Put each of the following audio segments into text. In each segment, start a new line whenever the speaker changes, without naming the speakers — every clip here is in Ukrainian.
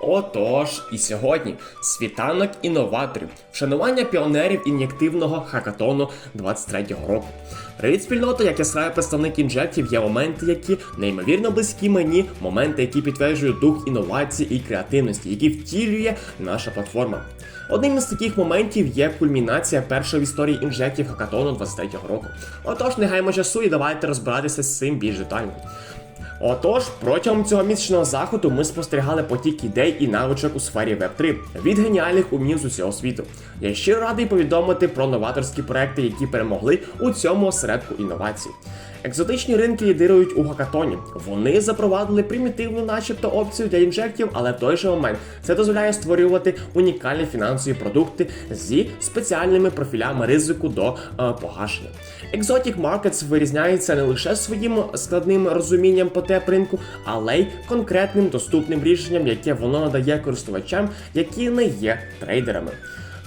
Отож, і сьогодні світанок інноваторів, вшанування піонерів ін'єктивного хакатону 23-го року. Привіт, спільнота, як яскравий представник інжектів, є моменти, які неймовірно близькі мені, моменти, які підтверджують дух інновацій і креативності, які втілює наша платформа. Одним із таких моментів є кульмінація першої в історії інжектів хакатону 23-го року. Отож, не гаймо часу і давайте розбиратися з цим більш детально. Отож, протягом цього місячного заходу ми спостерігали потік ідей і навичок у сфері Web3 від геніальних умів з усього світу. Я щиро радий повідомити про новаторські проекти, які перемогли у цьому осередку інновацій. Екзотичні ринки лідирують у гакатоні. Вони запровадили примітивну, начебто, опцію для інжектів, але в той же момент це дозволяє створювати унікальні фінансові продукти зі спеціальними профілями ризику до е, погашення. Exotic Markets вирізняється не лише своїм складним розумінням потреб ринку, але й конкретним доступним рішенням, яке воно надає користувачам, які не є трейдерами.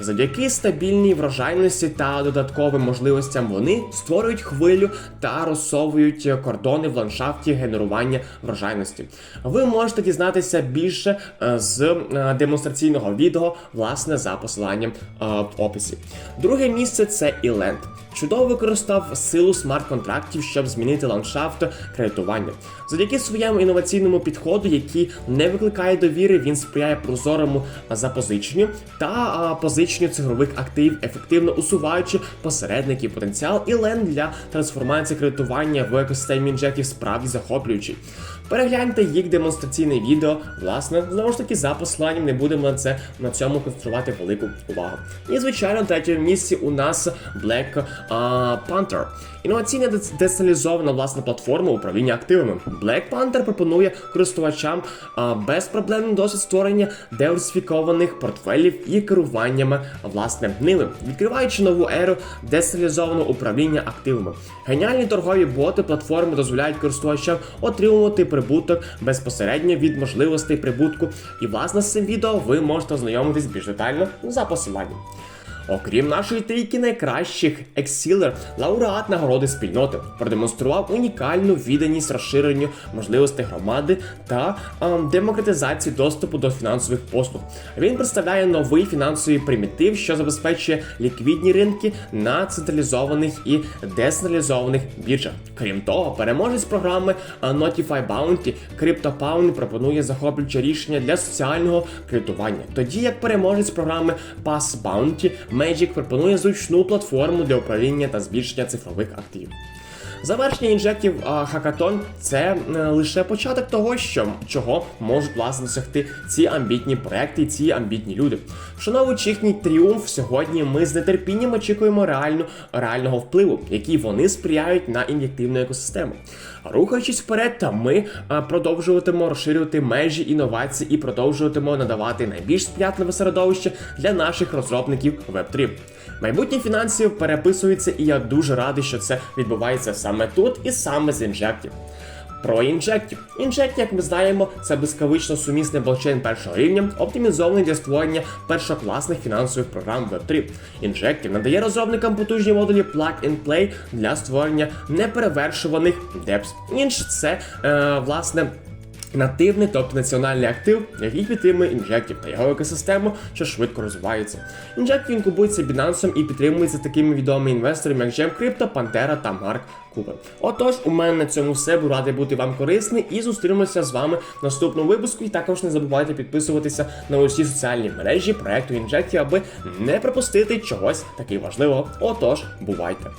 Завдяки стабільній врожайності та додатковим можливостям вони створюють хвилю та розсовують кордони в ландшафті генерування врожайності. Ви можете дізнатися більше е, з е, демонстраційного відео, власне, за посиланням е, в описі. Друге місце це Іленд. Чудово використав силу смарт-контрактів, щоб змінити ландшафт кредитування. Завдяки своєму інноваційному підходу, який не викликає довіри, він сприяє прозорому запозиченню та а, позиченню цифрових активів, ефективно усуваючи посередників потенціал і лен для трансформації кредитування в екосистемі інжектів справді захоплюючий. Перегляньте їх демонстраційне відео. Власне, знову ж таки, за посиланням не будемо на це на цьому концентрувати велику увагу. І звичайно, на третьому місці у нас Black Panther. Інноваційна дец- децентралізована власна платформа управління активами. Black Panther пропонує користувачам безпроблемний досвід створення диверсифікованих портфелів і керуваннями власне ними, відкриваючи нову еру децентралізованого управління активами. Геніальні торгові боти платформи дозволяють користувачам отримувати прибуток безпосередньо від можливостей прибутку. І власне з цим відео ви можете ознайомитись більш детально за посиланням. Окрім нашої трійки найкращих, Exceler, лауреат нагороди спільноти, продемонстрував унікальну відданість розширенню можливостей громади та ем, демократизації доступу до фінансових послуг. Він представляє новий фінансовий примітив, що забезпечує ліквідні ринки на централізованих і децентралізованих біржах. Крім того, переможець програми Notify Bounty CryptoPound пропонує захоплююче рішення для соціального кредитування. Тоді як переможець програми Pass Bounty Magic пропонує зручну платформу для управління та збільшення цифрових активів. Завершення інжектів а, Хакатон це е, лише початок того, що чого можуть власне досягти ці амбітні проекти ці амбітні люди. Вшановуючи їхній тріумф, сьогодні ми з нетерпінням очікуємо реальну реального впливу, який вони сприяють на ін'єктивну екосистему. Рухаючись вперед, та ми а, продовжуватимемо розширювати межі інновацій і продовжуватимемо надавати найбільш сприятливе середовище для наших розробників Web3. Майбутнє фінансів переписується, і я дуже радий, що це відбувається саме тут і саме з інжектів. Про інжектів. Інжект, як ми знаємо, це блискавично сумісний блокчейн першого рівня, оптимізований для створення першокласних фінансових програм Web3. Інжектів надає розробникам потужні модулі Plug and Play для створення неперевершуваних DEPS. Інш це е, власне. Нативний, тобто національний актив, який підтримує інжектів та його екосистему, що швидко розвивається. Інжект інкубується Binance і підтримується такими відомими інвесторами, як Gem Crypto, Pantera та Марк Купер. Отож, у мене на цьому все. Буду радий бути вам корисний і зустрінемося з вами в наступному випуску. І також не забувайте підписуватися на усі соціальні мережі проекту інжектів, аби не пропустити чогось таки важливого. Отож, бувайте!